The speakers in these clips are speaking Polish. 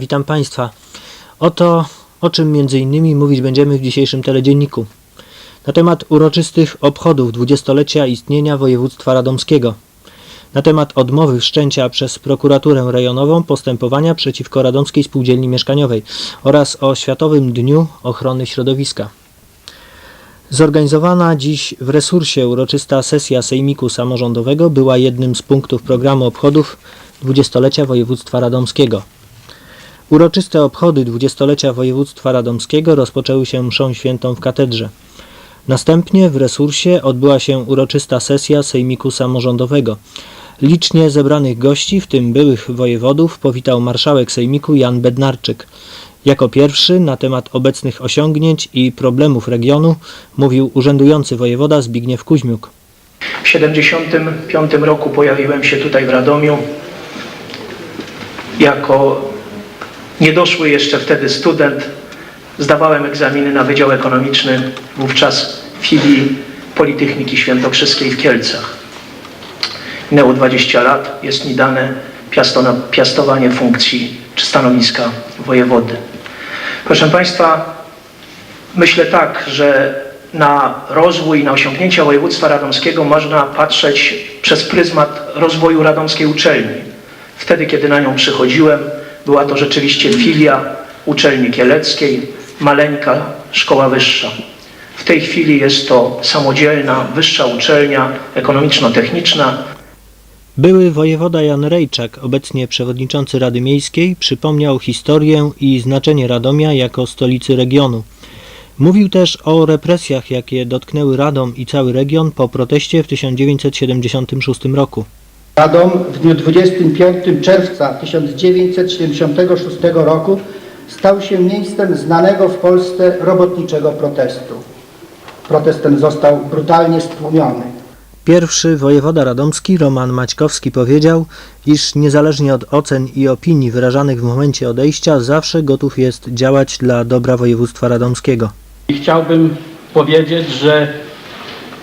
Witam Państwa. Oto o czym między innymi mówić będziemy w dzisiejszym teledzienniku. Na temat uroczystych obchodów dwudziestolecia istnienia województwa radomskiego. Na temat odmowy wszczęcia przez prokuraturę rejonową postępowania przeciwko Radomskiej Spółdzielni Mieszkaniowej oraz o Światowym Dniu Ochrony Środowiska. Zorganizowana dziś w resursie uroczysta sesja Sejmiku Samorządowego była jednym z punktów programu obchodów dwudziestolecia województwa radomskiego. Uroczyste obchody dwudziestolecia województwa radomskiego rozpoczęły się mszą świętą w katedrze. Następnie w resursie odbyła się uroczysta sesja Sejmiku Samorządowego. Licznie zebranych gości, w tym byłych wojewodów, powitał marszałek Sejmiku Jan Bednarczyk. Jako pierwszy na temat obecnych osiągnięć i problemów regionu mówił urzędujący wojewoda Zbigniew Kuźmiuk. W 1975 roku pojawiłem się tutaj w Radomiu jako niedoszły jeszcze wtedy student. Zdawałem egzaminy na Wydział Ekonomiczny, wówczas w filii Politechniki Świętokrzyskiej w Kielcach. Minęło 20 lat, jest mi dane piastowanie funkcji czy stanowiska wojewody. Proszę Państwa, Myślę tak, że na rozwój i na osiągnięcia województwa radomskiego można patrzeć przez pryzmat rozwoju radomskiej uczelni. Wtedy, kiedy na nią przychodziłem, była to rzeczywiście filia uczelni kieleckiej, maleńka szkoła wyższa. W tej chwili jest to samodzielna, wyższa uczelnia ekonomiczno-techniczna, Były wojewoda Jan Rejczak, obecnie przewodniczący Rady Miejskiej, przypomniał historię i znaczenie Radomia jako stolicy regionu. Mówił też o represjach, jakie dotknęły Radom i cały region po proteście w 1976 roku. Radom w dniu 25 czerwca 1976 roku stał się miejscem znanego w Polsce robotniczego protestu. Protest ten został brutalnie stłumiony. Pierwszy wojewoda radomski Roman Maćkowski powiedział, iż niezależnie od ocen i opinii wyrażanych w momencie odejścia, zawsze gotów jest działać dla dobra województwa radomskiego. I chciałbym powiedzieć, że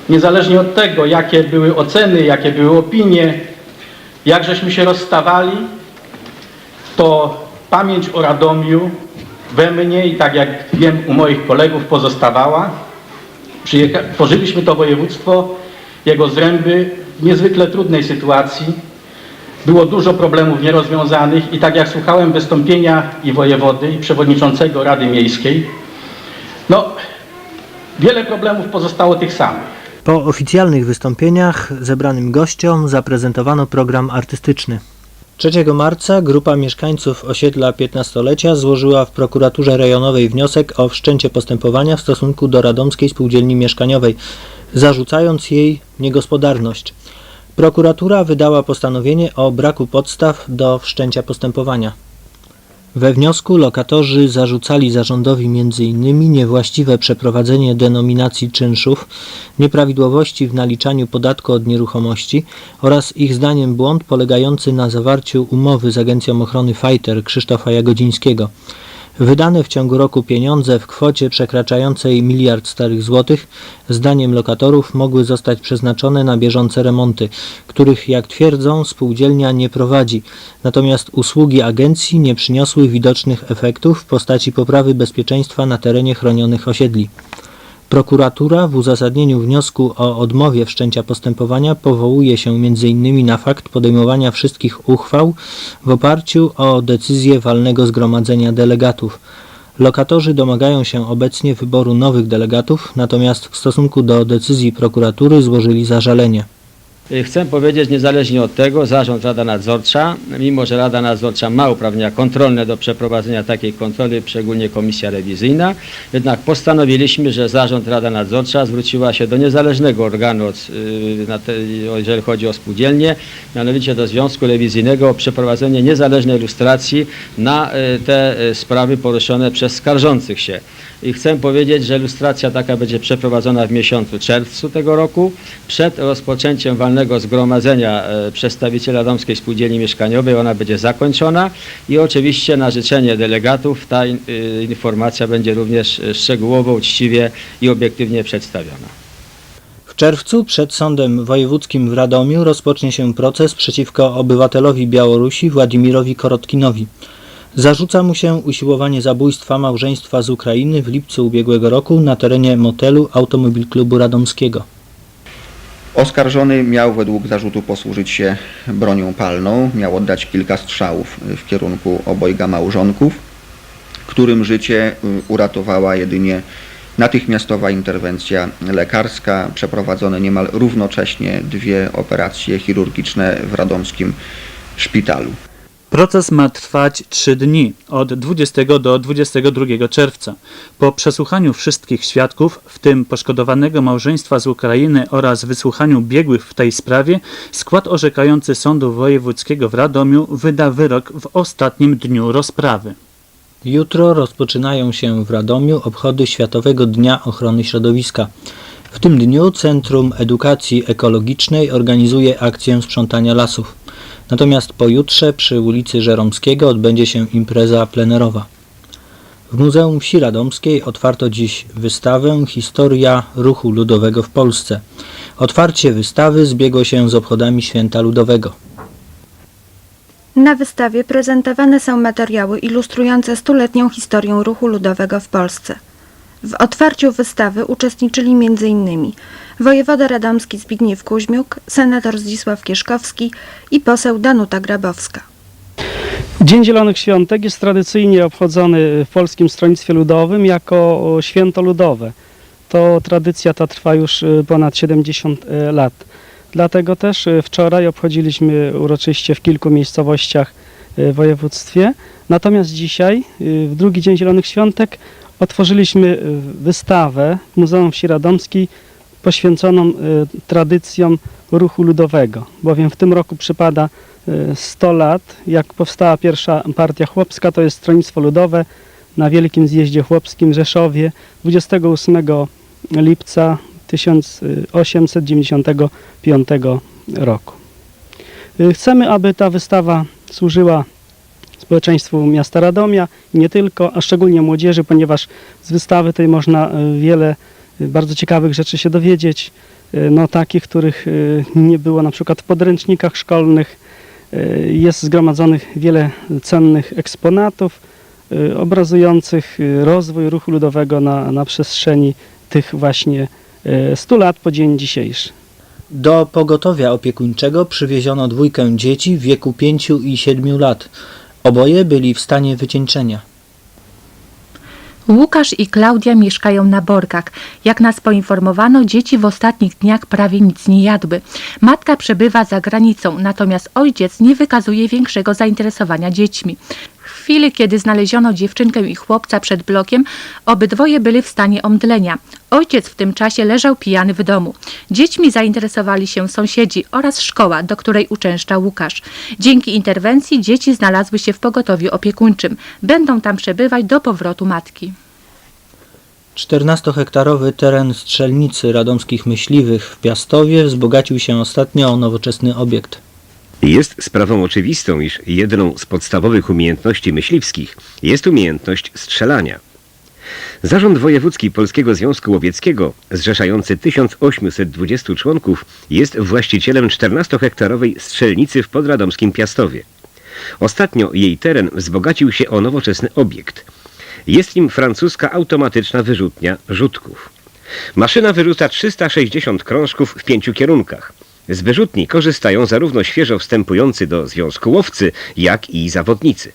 niezależnie od tego, jakie były oceny, jakie były opinie, jak żeśmy się rozstawali, to pamięć o Radomiu we mnie i tak jak wiem u moich kolegów pozostawała. Przyjecha- tworzyliśmy to województwo, jego zręby w niezwykle trudnej sytuacji. Było dużo problemów nierozwiązanych i tak jak słuchałem wystąpienia i wojewody, i przewodniczącego Rady Miejskiej, no, wiele problemów pozostało tych samych. Po oficjalnych wystąpieniach zebranym gościom zaprezentowano program artystyczny. 3 marca grupa mieszkańców osiedla 15-lecia złożyła w prokuraturze rejonowej wniosek o wszczęcie postępowania w stosunku do Radomskiej Spółdzielni Mieszkaniowej, zarzucając jej niegospodarność. Prokuratura wydała postanowienie o braku podstaw do wszczęcia postępowania. We wniosku lokatorzy zarzucali zarządowi m.in. niewłaściwe przeprowadzenie denominacji czynszów, nieprawidłowości w naliczaniu podatku od nieruchomości oraz ich zdaniem błąd polegający na zawarciu umowy z Agencją Ochrony Fighter Krzysztofa Jagodzińskiego. Wydane w ciągu roku pieniądze w kwocie przekraczającej miliard starych złotych, zdaniem lokatorów mogły zostać przeznaczone na bieżące remonty, których jak twierdzą spółdzielnia nie prowadzi, natomiast usługi agencji nie przyniosły widocznych efektów w postaci poprawy bezpieczeństwa na terenie chronionych osiedli. Prokuratura w uzasadnieniu wniosku o odmowie wszczęcia postępowania powołuje się m.in. na fakt podejmowania wszystkich uchwał w oparciu o decyzję walnego zgromadzenia delegatów. Lokatorzy domagają się obecnie wyboru nowych delegatów, natomiast w stosunku do decyzji prokuratury złożyli zażalenie. Y, Chcę powiedzieć, niezależnie od tego, zarząd Rada Nadzorcza, mimo że Rada Nadzorcza ma uprawnienia kontrolne do przeprowadzenia takiej kontroli, szczególnie komisja rewizyjna, jednak postanowiliśmy, że zarząd Rada Nadzorcza zwróciła się do niezależnego organu, od, y, te, jeżeli chodzi o spółdzielnię, mianowicie do Związku Rewizyjnego o przeprowadzenie niezależnej ilustracji na y, te sprawy poruszone przez skarżących się. I chcę powiedzieć, że ilustracja taka będzie przeprowadzona w miesiącu czerwcu tego roku, przed rozpoczęciem walnego zgromadzenia e, przedstawiciela Radomskiej Spółdzielni Mieszkaniowej. Ona będzie zakończona i oczywiście na życzenie delegatów ta y, informacja będzie również e, szczegółowo, uczciwie i obiektywnie przedstawiona. czerwcu przed Sądem Wojewódzkim w Radomiu rozpocznie się proces przeciwko obywatelowi Białorusi Władimirowi Korotkinowi. Zarzuca mu się usiłowanie zabójstwa małżeństwa z Ukrainy w lipcu ubiegłego roku na terenie motelu Automobil Klubu Radomskiego. Oskarżony miał według zarzutu posłużyć się bronią palną, miał oddać kilka strzałów w kierunku obojga małżonków, którym życie y, uratowała jedynie natychmiastowa interwencja lekarska, przeprowadzone niemal równocześnie dwie operacje chirurgiczne w radomskim szpitalu. Proces ma trwać 3 dni, od 20 do 22 czerwca. Po przesłuchaniu wszystkich świadków, w tym poszkodowanego małżeństwa z Ukrainy oraz wysłuchaniu biegłych w tej sprawie, skład orzekający Sądu Wojewódzkiego w Radomiu wyda wyrok w ostatnim dniu rozprawy. Jutro rozpoczynają się w Radomiu obchody Światowego Dnia Ochrony Środowiska. W tym dniu Centrum Edukacji Ekologicznej organizuje akcję sprzątania lasów. Natomiast pojutrze przy ulicy Żeromskiego odbędzie się impreza plenerowa. W Muzeum Wsi Radomskiej otwarto dziś wystawę Historia ruchu ludowego w Polsce. Otwarcie wystawy zbiegło się z obchodami Święta Ludowego. Na wystawie prezentowane są materiały ilustrujące stuletnią historię ruchu ludowego w Polsce. W otwarciu wystawy uczestniczyli m.in. wojewoda radomski Zbigniew Kuźmiuk, senator Zdzisław Kieszkowski i poseł Danuta Grabowska. Dzień Zielonych Świątek jest tradycyjnie obchodzony w Polskim Stronnictwie Ludowym jako święto ludowe. To tradycja ta trwa już y, ponad 70 y, lat. Dlatego też y, wczoraj obchodziliśmy uroczyście w kilku miejscowościach w województwie. Natomiast dzisiaj, w drugi Dzień Zielonych Świątek, otworzyliśmy wystawę w Muzeum Wsi Radomskiej poświęconą y, tradycjom ruchu ludowego, bowiem w tym roku przypada y, 100 lat, jak powstała pierwsza partia chłopska, to jest Stronnictwo Ludowe na Wielkim Zjeździe Chłopskim w Rzeszowie 28 lipca 1895 roku. Y, Chcemy, aby ta wystawa służyła społeczeństwu miasta Radomia nie tylko, a szczególnie młodzieży, ponieważ z wystawy tej można y, wiele y, bardzo ciekawych rzeczy się dowiedzieć, y, no takich, których y, nie było na przykład w podręcznikach szkolnych. Y, Jest zgromadzonych wiele cennych eksponatów obrazujących rozwój ruchu ludowego na, na przestrzeni tych właśnie y, 100 lat po dzień dzisiejszy. Do pogotowia opiekuńczego przywieziono dwójkę dzieci w wieku 5 i 7 lat. Oboje byli w stanie wycieńczenia. Łukasz i Klaudia mieszkają na Borkach. Jak nas poinformowano, dzieci w ostatnich dniach prawie nic nie jadły. Matka przebywa za granicą, natomiast ojciec nie wykazuje większego zainteresowania dziećmi. Chwili, kiedy znaleziono dziewczynkę i chłopca przed blokiem, obydwoje byli w stanie omdlenia. Ojciec w tym czasie leżał pijany w domu. Dziećmi zainteresowali się sąsiedzi oraz szkoła, do której uczęszcza Łukasz. Dzięki interwencji dzieci znalazły się w pogotowiu opiekuńczym. Będą tam przebywać do powrotu matki. 14-hektarowy teren strzelnicy radomskich myśliwych w Piastowie wzbogacił się ostatnio o nowoczesny obiekt. Jest sprawą oczywistą, iż jedną z podstawowych umiejętności myśliwskich jest umiejętność strzelania. Zarząd Wojewódzki Polskiego Związku Łowieckiego, zrzeszający 1820 członków, jest właścicielem 14-hektarowej strzelnicy w podradomskim Piastowie. Ostatnio jej teren wzbogacił się o nowoczesny obiekt. Jest nim francuska automatyczna wyrzutnia rzutków. Maszyna wyrzuca 360 krążków w pięciu kierunkach. Z wyrzutni korzystają zarówno świeżo wstępujący do związku łowcy, jak i zawodnicy.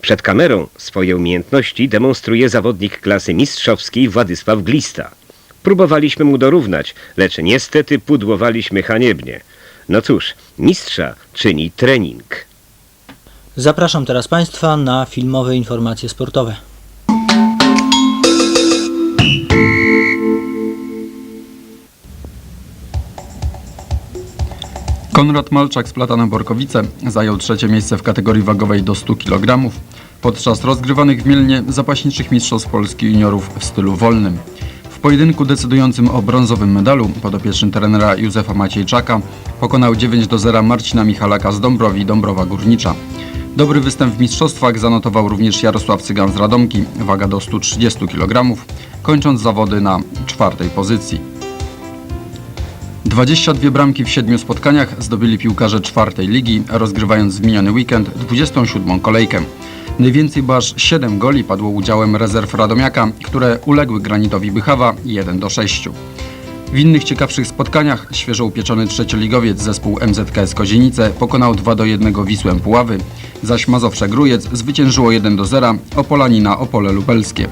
Przed kamerą swoje umiejętności demonstruje zawodnik klasy mistrzowskiej Władysław Glista. Próbowaliśmy mu dorównać, lecz niestety pudłowaliśmy haniebnie. No cóż, mistrza czyni trening. Zapraszam teraz Państwa na filmowe informacje sportowe. Konrad Malczak z Platanem Borkowice zajął trzecie miejsce w kategorii wagowej do 100 kg podczas rozgrywanych w Mielnie zapaśniczych Mistrzostw Polski juniorów w stylu wolnym. W pojedynku decydującym o brązowym medalu podopieczny trenera Józefa Maciejczaka pokonał 9 do 0 Marcina Michalaka z Dąbrowi Dąbrowa Górnicza. Dobry występ w mistrzostwach zanotował również Jarosław Cygan z Radomki, waga do 130 kg, kończąc zawody na czwartej pozycji. 22 bramki w siedmiu spotkaniach zdobyli piłkarze czwartej ligi, rozgrywając w miniony weekend 27. kolejkę. Najwięcej, bo aż 7 goli padło udziałem rezerw Radomiaka, które uległy Granitowi Bychawa 1 do 6. W innych ciekawszych spotkaniach świeżo upieczony trzecioligowiec zespół MZKS Kozienice pokonał 2 do 1 Wisłę Puławy, zaś Mazowsze Grójec zwyciężyło 1 do 0 Opolanina Opole Lubelskie.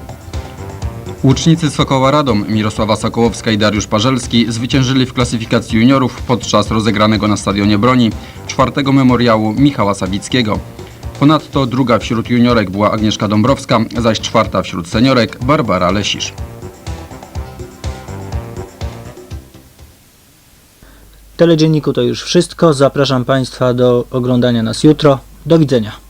Łucznicy Sokoła Radom Mirosława Sokołowska i Dariusz Parzelski zwyciężyli w klasyfikacji juniorów podczas rozegranego na Stadionie Broni czwartego memoriału Michała Sawickiego. Ponadto druga wśród juniorek była Agnieszka Dąbrowska, zaś czwarta wśród seniorek Barbara Lesisz. W teledzienniku to już wszystko. Zapraszam Państwa do oglądania nas jutro. Do widzenia.